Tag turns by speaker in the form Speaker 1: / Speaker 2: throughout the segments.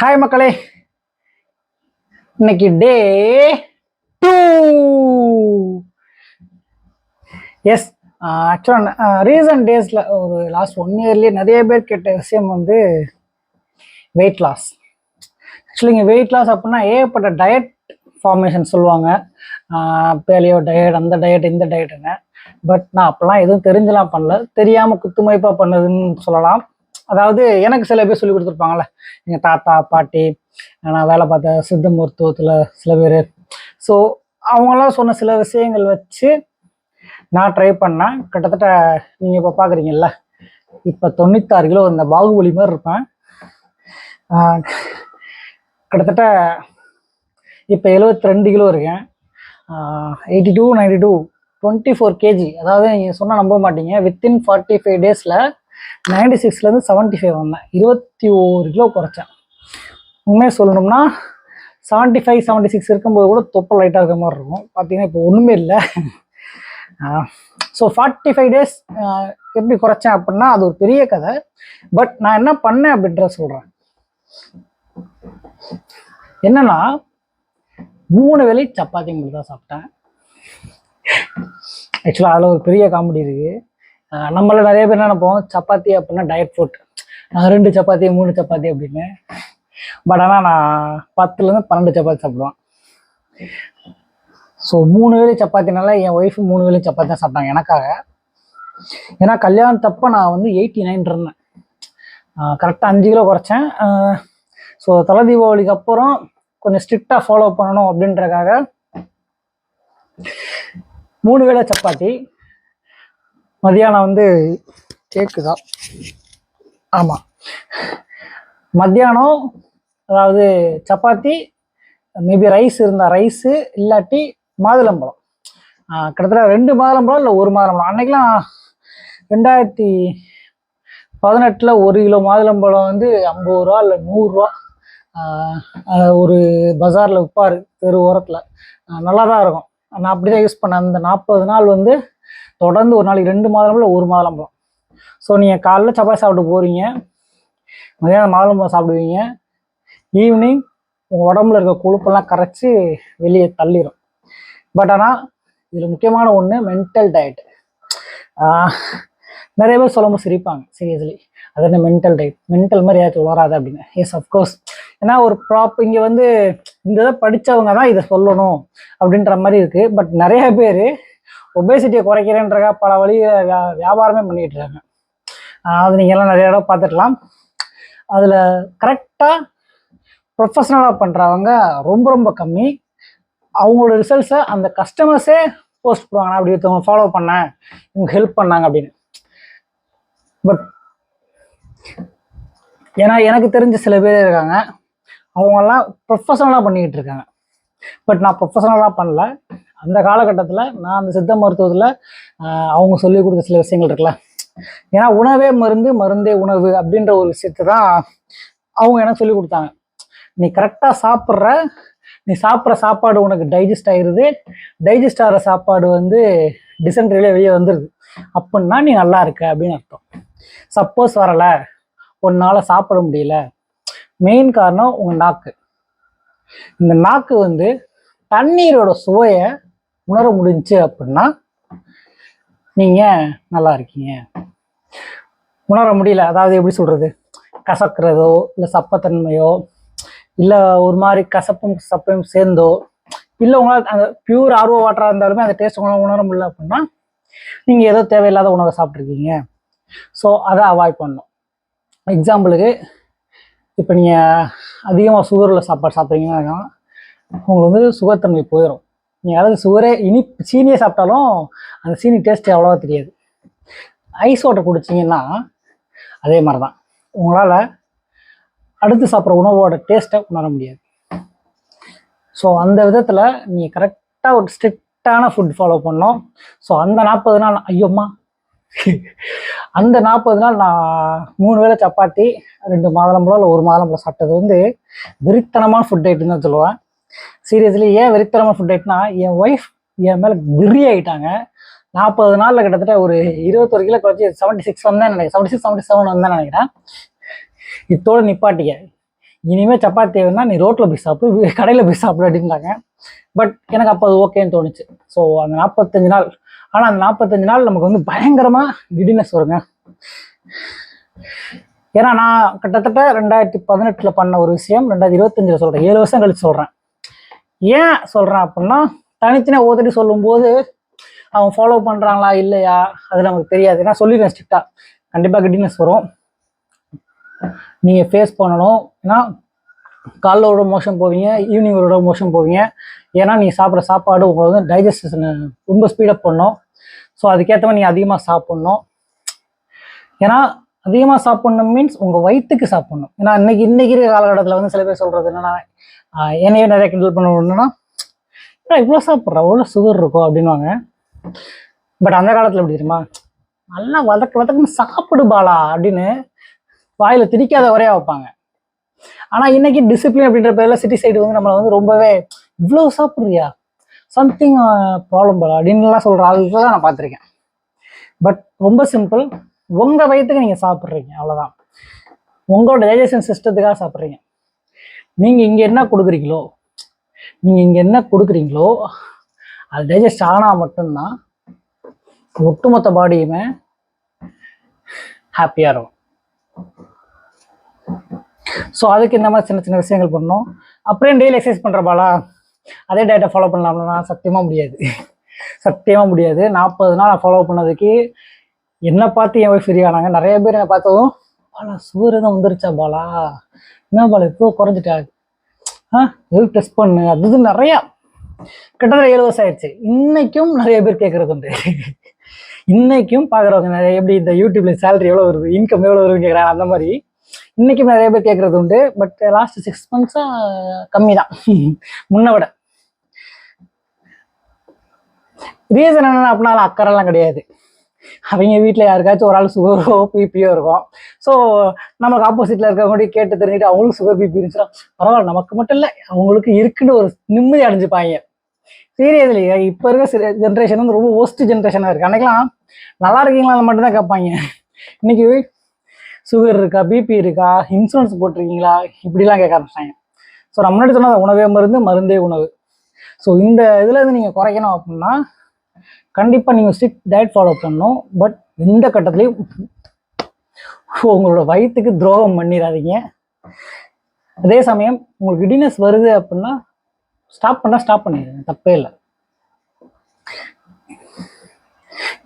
Speaker 1: Hi மக்களே. இன்னைக்கு டே two எஸ் ஆக்சுவலாக ரீசன்ட் டேஸில் ஒரு லாஸ்ட் ஒன் இயர்லேயே நிறைய பேர் கேட்ட விஷயம் வந்து வெயிட் லாஸ் ஆக்சுவலி இங்கே வெயிட் லாஸ் அப்படின்னா ஏகப்பட்ட டயட் ஃபார்மேஷன் சொல்லுவாங்க. பேலியோ டயட் அந்த டயட் இந்த டயட்டுங்க பட் நான் அப்போல்லாம் எதுவும் தெரிஞ்சலாம் பண்ணல. தெரியாமல் குத்துமதிப்பாக பண்ணதுன்னு சொல்லலாம். அதாவது எனக்கு சில பேர் சொல்லி கொடுத்துருப்பாங்கல்ல எங்கள் தாத்தா பாட்டி நான் வேலை பார்த்த சித்த மருத்துவத்தில் சில பேர். ஸோ அவங்களாம் சொன்ன சில விஷயங்கள் வச்சு நான் ட்ரை பண்ணேன். கிட்டத்தட்ட நீங்கள் இப்போ பார்க்குறீங்கல்ல இப்போ தொண்ணூத்தாறு கிலோ இந்த பாகுபலி மாதிரி இருப்பேன். கிட்டத்தட்ட இப்போ எழுபத்தி ரெண்டு கிலோ இருக்கேன். Eighty two ninety two twenty four KG அதாவது நீங்கள் சொன்னால் நம்ப மாட்டீங்க. வித்தின் ஃபார்ட்டி ஃபைவ் டேஸில் நைன்டி சிக்ஸ்லேருந்து செவன்ட்டி ஃபைவ் வந்தேன். இருபத்தி ஒரு கிலோ குறைச்சேன். உண்மையாக சொல்லணும்னா செவன்ட்டி ஃபைவ் செவன்ட்டி சிக்ஸ் இருக்கும்போது கூட தொப்பை லைட்டாக இருக்கிற மாதிரி இருக்கும். பார்த்தீங்கன்னா இப்போ ஒன்றுமே இல்லை. ஸோ ஃபார்ட்டி ஃபைவ் டேஸ் எப்படி குறைச்சேன் அப்படின்னா அது ஒரு பெரிய கதை. பட் நான் என்ன பண்ணேன் அப்படின்றத சொல்கிறேன் என்னன்னா மூணு வேலை சப்பாத்தி மட்டும் தான் சாப்பிட்டேன் ஆக்சுவலாக அதில் ஒரு பெரிய காமெடி இருக்குது நம்மள நிறைய பேர் என்ன நினைப்போம்? சப்பாத்தி அப்படின்னா டயட் ஃபுட் ரெண்டு சப்பாத்தி மூணு சப்பாத்தி அப்படின்னு. பட் ஆனால் நான் பத்துலேருந்து பன்னெண்டு சப்பாத்தி சாப்பிடுவேன். ஸோ மூணு வேளை சப்பாத்தினால என் ஒய்ஃப் மூணு வேலையும் சப்பாத்தி தான் சாப்பிட்டாங்க எனக்காக. ஏன்னா கல்யாணத்தப்ப நான் வந்து எயிட்டி நைன் இருந்தேன் கரெக்டாக அஞ்சு கிலோ குறைச்சேன். ஸோ தலை தீபாவளிக்கு அப்புறம் கொஞ்சம் ஸ்ட்ரிக்டாக ஃபாலோ பண்ணணும் அப்படின்றக்காக மூணு வேளை சப்பாத்தி மதியானம் வந்து கேக்குதா? ஆமாம் மத்தியானம் அதாவது சப்பாத்தி மேபி ரைஸ் இருந்தால் ரைஸு இல்லாட்டி மாதுளம்பழம். கிட்டத்தட்ட ரெண்டு மாதுளம்பழம் இல்லை ஒரு மாதுளம்பழம். அன்னைக்கெலாம் ரெண்டாயிரத்தி பதினெட்டில் ஒரு கிலோ மாதுளம்பழம் வந்து ஐம்பது ரூபா இல்லை நூறுரூவா ஒரு பஜாரில் விற்பார் தெரு ஓரத்தில். நல்லா தான் இருக்கும். நான் அப்படி தான் யூஸ் பண்ணேன். அந்த நாற்பது நாள் வந்து தொடர்ந்து ஒரு நாளைக்கு ரெண்டு மாதுளம்பழம் ஒரு மாதுளம்பழம் ஸோ நீங்கள் காலைல சப்பாத்தி சாப்பிட்டு போகிறீங்க மதியானம் மாதுளம்பழம் சாப்பிடுவீங்க. ஈவினிங் உங்கள் உடம்புல இருக்க கொழுப்பெல்லாம் கரைச்சி வெளியே தள்ளிடும் பட் ஆனால் இதில் முக்கியமான ஒன்று மென்டல் டயட் நிறைய பேர் சொல்லும்போது சிரிப்பாங்க சீரியஸ்லி அது என்ன மென்டல் டயட் மென்டல் மாதிரி ஏதாச்சும் வராது அப்படின்னு. எஸ் அஃப்கோர்ஸ் ஏன்னா ஒரு ப்ராப் இங்கே வந்து இந்த இதை படித்தவங்க தான் இதை சொல்லணும் அப்படின்ற மாதிரி இருக்குது பட் நிறைய பேர் ஒபேசிட்டியை குறைக்கிறேன்றக்கா பல வழியை வியா வியாபாரமே பண்ணிகிட்டு இருக்காங்க. அது நீங்கள் எல்லாம் நிறைய இடம் பார்த்துக்கலாம் அதில் கரெக்டாக ப்ரொஃபஷனலாக பண்ணுறவங்க ரொம்ப ரொம்ப கம்மி. அவங்களோட ரிசல்ட்ஸை அந்த கஸ்டமர்ஸே போஸ்ட் பண்ணுவாங்க அப்படி ஒருத்தவங்க ஃபாலோ பண்ணேன் இவங்க ஹெல்ப் பண்ணாங்க அப்படின்னு. பட் ஏன்னா எனக்கு தெரிஞ்ச சில பேர் இருக்காங்க. அவங்கெல்லாம் ப்ரொஃபஷனலாக பண்ணிக்கிட்டு இருக்காங்க. பட் நான் ப்ரொஃபஷனலாக பண்ணல. அந்த காலகட்டத்தில் நான் அந்த சித்த மருத்துவத்தில் அவங்க சொல்லி கொடுத்த சில விஷயங்கள் இருக்குல்ல. ஏன்னா உணவே மருந்து மருந்தே உணவு அப்படின்ற ஒரு விஷயத்தை தான் அவங்க எனக்கு சொல்லி கொடுத்தாங்க. நீ கரெக்டாக சாப்பிட்ற நீ சாப்பிட்ற சாப்பாடு உனக்கு டைஜஸ்ட் ஆகிருது டைஜஸ்ட் ஆகிற சாப்பாடு வந்து டிசென்ட்ரியிலே வெளியே வந்துடுது அப்படின்னா நீ நல்லா இருக்க அப்படின்னு அர்த்தம். சப்போஸ் வரலை உன்னால் சாப்பிட முடியல. மெயின் காரணம் உங்கள் நாக்கு. இந்த நாக்கு வந்து தண்ணீரோட சுவையை உணர முடிஞ்சுச்சு அப்படின்னா நீங்கள் நல்லா இருக்கீங்க. உணர முடியல அதாவது எப்படி சொல்கிறது கசக்கிறதோ இல்லை சப்பத்தன்மையோ இல்லை ஒரு மாதிரி கசப்பும் சப்பையும் சேர்ந்தோ இல்லை உங்களால் அந்த பியூர் ஆர்வ வாட்டராக இருந்தாலுமே அந்த டேஸ்ட் உங்களால் உணர முடியல அப்படின்னா நீங்கள் ஏதோ தேவையில்லாத உணவை சாப்பிட்ருக்கீங்க ஸோ அதை அவாய்ட் பண்ணும் எக்ஸாம்பிளுக்கு இப்போ நீங்கள் அதிகமாக சுகரில் சாப்பாடு சாப்பிட்றீங்கன்னா உங்களுக்கு வந்து சுகத்தன்மை போயிடும் நீங்கள் அதாவது சுகரே இனிப்பு சீனியே சாப்பிட்டாலும் அந்த சீனி டேஸ்ட் அவ்வளோவா தெரியாது. ஐஸ் வாட்டர் குடிச்சிங்கன்னா அதே மாதிரி தான் உங்களால் அடுத்து சாப்பிட்ற உணவோட டேஸ்ட்டை உணர முடியாது. ஸோ அந்த விதத்தில் நீங்கள் கரெக்டாக ஒரு ஸ்ட்ரிக்டான ஃபுட் ஃபாலோ பண்ணோம் ஸோ அந்த நாற்பது நாள் ஐயோம்மா. அந்த நாற்பது நாள் நான் மூணு வேளை சப்பாத்தி ரெண்டு மாதுளம்பழம் இல்லை ஒரு மாதுளம்பழம் சாப்பிட்டது வந்து வெறித்தனமான ஃபுட் ஐட்டம் தான் சொல்லுவேன். சீரியஸ்லி ஏன் வெறித்தனமான ஃபுட் ஐட்னா என் ஒய்ஃப் என் மேலே வெறி ஆகிட்டாங்க நாற்பது நாளில் கிட்டத்தட்ட ஒரு இருபத்தொரு கிலோ குறைச்சி செவன்ட்டி சிக்ஸ் வந்தேன் நினைக்கிறேன். செவன்ட்டி சிக்ஸ் செவன்ட்டி செவன் வந்தேன் நினைக்கிறேன். இத்தோடு நிப்பாட்டிக்க இனிமேல் சப்பாத்தி வேணா நீ ரோட்டில் போய் சாப்பிடு கடையில் போய் சாப்பிடு அப்படின்றாங்க. பட் எனக்கு அப்போ அது ஓகேன்னு தோணுச்சு. ஸோ அந்த நாற்பத்தஞ்சு நாள். ஆனால் அந்த நாற்பத்தஞ்சு நாள் நமக்கு வந்து பயங்கரமாக கிடினஸ் வருங்க. ஏன்னா நான் கிட்டத்தட்ட ரெண்டாயிரத்தி பதினெட்டில் பண்ண ஒரு விஷயம் ரெண்டாயிரத்தி இருபத்தஞ்சில் சொல்கிறேன் ஏழு வருஷம் கழிச்சு சொல்கிறேன் ஏன் சொல்கிறேன் அப்படின்னா தனித்தனியாக ஓதடி சொல்லும்போது அவங்க ஃபாலோ பண்ணுறாங்களா இல்லையா? அது நமக்கு தெரியாது. நான் சொல்லிடுறேன் ஸ்ட்ரிக்டாக கண்டிப்பாக கிட்டினஸ் வரும். நீங்கள் ஃபேஸ் பண்ணணும். ஏன்னா காலைல ஒரு மோஷன் போவீங்க ஈவினிங் ஒரு மோஷன் போவீங்க. ஏன்னா நீங்கள் சாப்பிட்ற சாப்பாடு உங்களுக்கு வந்து டைஜஸ்டேஷனை ரொம்ப ஸ்பீடப் பண்ணும். ஸோ அதுக்கேற்ற மாதிரி நீங்கள் அதிகமாக சாப்பிட்ணும். ஏன்னா அதிகமாக சாப்பிட்ணும் மீன்ஸ் உங்கள் வயிற்றுக்கு சாப்பிட்ணும். ஏன்னா இன்னைக்கு இன்னைக்கு இருக்கிற காலகட்டத்தில் வந்து சில பேர் சொல்கிறது என்னன்னா என்னையே நிறைய கிண்டல் பண்ணணும்னா இவ்வளோ சாப்பிட்ற? அவ்வளோ சுகர் இருக்கும் அப்படின்வாங்க பட் அந்த காலத்தில் எப்படி தெரியுமா? நல்லா வதக்க வதக்குன்னு சாப்பிடு பாலா அப்படின்னு வாயில் திரிக்காத வரையா வைப்பாங்க. ஆனால் இன்னைக்கு டிசிப்ளின் அப்படின்ற பேரில் சிட்டி சைடு வந்து நம்மளை வந்து ரொம்பவே இவ்வளோ சாப்பிட்றியா? சம்திங் ப்ராப்ளம் பாலா? அப்படின்லாம் சொல்கிற ஆளுக்கெல்லாம் நான் பார்த்துருக்கேன். பட் ரொம்ப சிம்பிள் உங்கள் வயிற்றுக்கு நீங்கள் சாப்பிட்றீங்க அவ்வளோதான் உங்களோட டைஜஷன் சிஸ்டத்துக்காக சாப்பிட்றீங்க. நீங்கள் இங்கே என்ன கொடுக்குறீங்களோ நீங்கள் இங்கே என்ன கொடுக்குறீங்களோ அது டைஜஸ்ட் ஆனால் மட்டும்தான் ஒட்டுமொத்த பாடியுமே ஹாப்பியாக இருக்கும். ஸோ அதுக்கு இந்த மாதிரி சின்ன சின்ன விஷயங்கள் பண்ணோம் அப்புறம் டெய்லி எக்ஸசைஸ் பண்ணுறப்பாளா அதே டயட்டை ஃபாலோ பண்ணலாம்னா சத்தியமாக முடியாது. சத்தியமாக முடியாது. நாற்பது நாள் ஃபாலோ பண்ணதுக்கு என்னை பார்த்து என் ஒய்ஃப் ஆனாங்க. நிறைய பேர் என்னை பார்த்ததும் பாலா சுகர் தான் வந்துருச்சா பாலா? என்ன பாலா இப்போ குறைஞ்சிட்டா? ஆ எதுவும் டெஸ்ட் பண்ணு? அது இது நிறையா. கிட்டத்தட்ட ஏழு வருஷம் ஆயிடுச்சு. இன்னைக்கும் நிறைய பேர் கேட்கறது உண்டு. இன்னைக்கும் பார்க்குறவங்க நிறைய எப்படி இந்த யூடியூப்ல சேலரி எவ்வளோ வருது இன்கம் எவ்வளோ வருதுன்னு கேட்குறாங்க அந்த மாதிரி. இன்னைக்கும் நிறைய பேர் கேட்கறது உண்டு. பட் லாஸ்ட் சிக்ஸ் மந்த்ஸாக கம்மி தான். முன்ன விட. ரீசன் என்னென்னா அப்படின்னாலும் அக்கறைலாம் கிடையாது. அவங்க வீட்டில் யாருக்காச்சும் ஒரு ஆள் சுகரோ பிபியோ இருக்கும். ஸோ நமக்கு ஆப்போசிட்டில் இருக்கவங்க கேட்டு தெரிஞ்சுட்டு அவங்களுக்கு சுகர் பிபி இருந்துச்சுன்னா பரவாயில்ல நமக்கு மட்டும் இல்லை அவங்களுக்கு இருக்குன்னு ஒரு நிம்மதி அடைஞ்சுப்பாங்க. சீரியஸ்லி இப்போ இருக்க ஜென்ரேஷன் வந்து ரொம்ப ஒஸ்ட் ஜென்ரேஷனாக இருக்குது அன்னைக்கெல்லாம் நல்லா இருக்கீங்களா மட்டும் தான் கேட்பாங்க. இன்னைக்கு சுகர் இருக்கா பிபி இருக்கா இன்சூரன்ஸ் போட்டிருக்கீங்களா இப்படிலாம் கேட்க ஆரம்பிச்சாங்க. ஸோ நம்ம முன்னாடி சொன்னால் உணவே மருந்து மருந்தே உணவு. ஸோ இந்த இதில் இருந்து நீங்கள் குறைக்கணும் அப்படின்னா கண்டிப்பாக நீங்கள் ஸ்ட்ரிக்ட் டயட் ஃபாலோ பண்ணணும். பட் எந்த கட்டத்துலேயும் உங்களோட வயிற்றுக்கு துரோகம் பண்ணிடாதீங்க. அதே சமயம் உங்களுக்கு கிடினஸ் வருது அப்படின்னா ஸ்டாப் பண்ணால் ஸ்டாப் பண்ணிடுங்க. தப்பே இல்லை.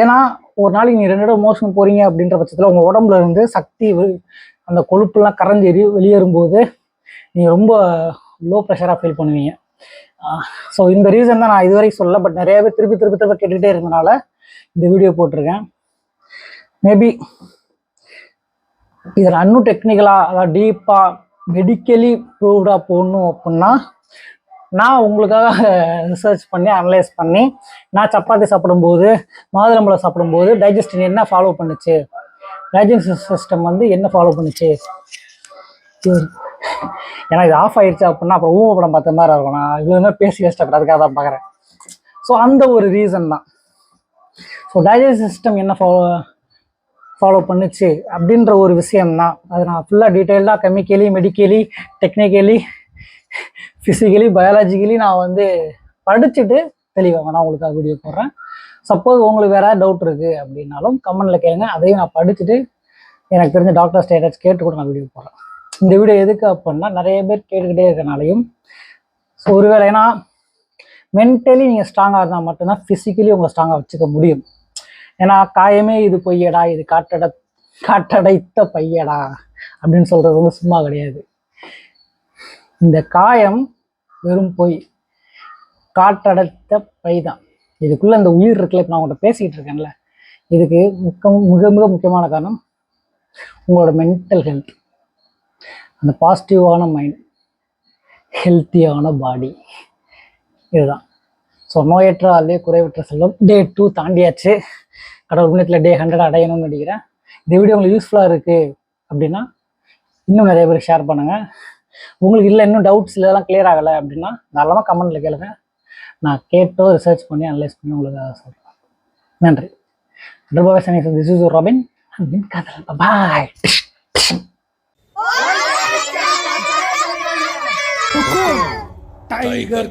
Speaker 1: ஏன்னா ஒரு நாளைக்கு நீ ரெண்டு தடவை மோஷன் போறீங்க அப்படின்ற பட்சத்தில் உங்கள் உடம்புல இருந்து சக்தி அந்த கொழுப்புலாம் கரைஞ்சி வெளியேறும்போது நீங்கள் ரொம்ப லோ ப்ரெஷராக ஃபீல் பண்ணுவீங்க. ஸோ இந்த ரீசன் தான் நான் இதுவரை சொல்ல பட் நிறைய பேர் திருப்பி திருப்பி திருப்பி கேட்டுகிட்டே இருந்தனால இந்த வீடியோ போட்டிருக்கேன். மேபி இதில் இன்னும் டெக்னிக்கலாக அதாவது டீப்பாக மெடிக்கலி ப்ரூவ்டாக போடணும் அப்படின்னா நான் உங்களுக்காக ரிசர்ச் பண்ணி அனலைஸ் பண்ணி நான் சப்பாத்தி சாப்பிடும்போது மாதுளம்பழம் சாப்பிடும்போது டைஜஸ்டின் என்ன ஃபாலோ பண்ணுச்சு? டைஜஸ்டிவ் சிஸ்டம் வந்து என்ன ஃபாலோ பண்ணுச்சு? ஏன்னா இது ஆஃப் ஆயிடுச்சு அப்படின்னா அப்புறம் ஊவ படம் பார்த்த மாதிரி இருக்கும். நான் இவ்வளோ நேரம் பேசி வேஸ்ட் அதுக்காக தான் பார்க்குறேன். ஸோ அந்த ஒரு ரீசன் தான். ஸோ டைஜஸ்ட் சிஸ்டம் என்ன ஃபாலோ ஃபாலோ பண்ணுச்சு அப்படின்ற ஒரு விஷயம் தான். அது நான் ஃபுல்லாக டீட்டெயில்டாக chemically medically technically physically biologically நான் வந்து படிச்சுட்டு தெளிவாக நான் உங்களுக்காக வீடியோ போடுறேன். சப்போஸ் உங்களுக்கு வேற டவுட் இருக்குது அப்படின்னாலும் கமெண்ட்டில் கேளுங்க. அதையும் நான் படிச்சுட்டு எனக்கு தெரிஞ்ச டாக்டர் ஸ்டேட்டஸ் கேட்டு கூட நான் வீடியோ போடுறேன். இந்த வீடியோ எதுக்கு அப்படின்னா நிறைய பேர் கேட்டுக்கிட்டே இருக்கனாலையும். ஸோ ஒருவேளை ஏன்னா மென்டலி நீங்கள் ஸ்ட்ராங்காக இருந்தால் மட்டும்தான் ஃபிசிக்கலி உங்களை ஸ்ட்ராங்காக வச்சுக்க முடியும். ஏன்னா காயமே இது பொய்யடா இது காட்டட காட்டடைத்த பையடா அப்படின்னு சொல்கிறது வந்து சும்மா கிடையாது. இந்த காயம் வெறும் பொய். காட்டடைத்த பை தான். இதுக்குள்ளே இந்த உயிர் இருக்குல்ல இப்போ நான் உங்கள்கிட்ட பேசிக்கிட்டு இருக்கேன்ல. இதுக்கு முக்க மிக மிக முக்கியமான காரணம் உங்களோட மென்டல் ஹெல்த் அந்த பாசிட்டிவான மைண்ட் ஹெல்த்தியான பாடி இதுதான். ஸோ நோயற்ற ஆளே குறைவற்ற செல்வம். டே டூ தாண்டியாச்சு. கடவுள் முன்னத்தில் டே ஹண்ட்ரட் அடையணும்னு நினைக்கிறேன். இந்த வீடியோ உங்களுக்கு யூஸ்ஃபுல்லாக இருக்குது அப்படின்னா இன்னும் நிறைய பேருக்கு ஷேர் பண்ணுங்கள் உங்களுக்கு இல்லை இன்னும் டவுட்ஸ் இதெல்லாம் கிளியர் ஆகலை அப்படின்னா தாராளமாக கமெண்ட்டில் கேளுங்க. நான் கேட்டோ ரிசர்ச் பண்ணி அனலைஸ் பண்ணி உங்களுக்கு சொல்கிறேன் நன்றி. டர்பாவை சனி திஸ் இஸ் ராபின் பாய்
Speaker 2: 悟空，打一个